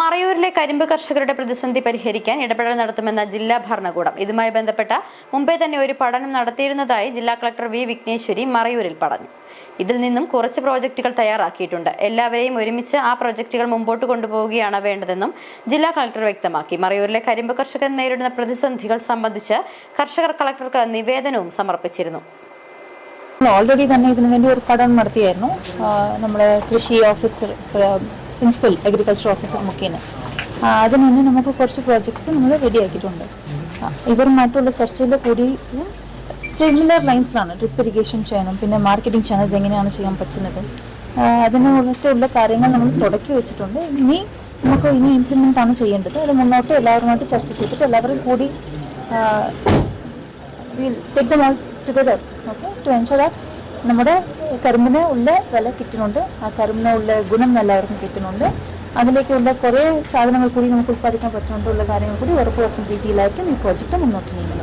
മറയൂരിലെ കരിമ്പ് കർഷകരുടെ പ്രതിസന്ധി പരിഹരിക്കാൻ ഇടപെടൽ നടത്തുമെന്ന ജില്ലാ ഭരണകൂടം. ഇതുമായി ബന്ധപ്പെട്ട മുമ്പേ തന്നെ ഒരു പഠനം നടത്തിയിരുന്നതായി ജില്ലാ കളക്ടർ വി വിഘ്നേശ്വരി മറയൂരിൽ പറഞ്ഞു. ഇതിൽ നിന്നും കുറച്ച് പ്രോജക്റ്റുകൾ തയ്യാറാക്കിയിട്ടുണ്ട്. എല്ലാവരെയും ഒരുമിച്ച് ആ പ്രോജക്റ്റുകൾ മുമ്പോട്ട് കൊണ്ടുപോവുകയാണ് വേണ്ടതെന്നും ജില്ലാ കളക്ടർ വ്യക്തമാക്കി. മറയൂരിലെ കരിമ്പ് കർഷകർ നേരിടുന്ന പ്രതിസന്ധികൾ സംബന്ധിച്ച് കർഷകർ കളക്ടർക്ക് നിവേദനവും സമർപ്പിച്ചിരുന്നു. ഓൾറെഡി തന്നെ ഇതിനുവേണ്ടി ഒരു പഠനം നടത്തിയായിരുന്നു. നമ്മുടെ കൃഷി ഓഫീസർ പ്രിൻസിപ്പൽ അഗ്രികൾച്ചർ ഓഫീസർ മുഖേന. അതിന് തന്നെ നമുക്ക് കുറച്ച് പ്രോജക്ട്സ് നമ്മൾ റെഡിയാക്കിയിട്ടുണ്ട് ഇവരുമായിട്ടുള്ള ചർച്ചയിൽ കൂടി സിമിലർ ലൈൻസിലാണ് ഡ്രിപ്പ് ഇറിഗേഷൻ ചെയ്യണം പിന്നെ മാർക്കറ്റിംഗ് ചാനൽസ് എങ്ങനെയാണ് ചെയ്യാൻ പറ്റുന്നത്. അതിനുള്ള കാര്യങ്ങൾ നമ്മൾ തുടക്കി വെച്ചിട്ടുണ്ട്. ഇനി നമുക്ക് ഇനി ഇംപ്ലിമെന്റ് ആണ് ചെയ്യേണ്ടത്. അത് മുന്നോട്ട് എല്ലാവരുമായിട്ട് ചർച്ച ചെയ്തിട്ട് എല്ലാവരും കൂടി okay all together okay to ensure that നമ്മുടെ കരിമ്പിന് ഉള്ള വില കിറ്റിനുണ്ട് ആ കരിമ്പിന് ഉള്ള ഗുണം എല്ലാവർക്കും കിട്ടുന്നുണ്ട്. അതിലേക്കുള്ള കുറേ സാധനങ്ങൾ കൂടി നമുക്ക് ഉൽപ്പാദിക്കാൻ പറ്റുന്നുണ്ടുള്ള കാര്യങ്ങൾ കൂടി ഉറപ്പുവരുത്തുന്ന രീതിയിലായിരിക്കും ഈ പ്രോജക്റ്റ് മുന്നോട്ട് നീങ്ങുന്നത്.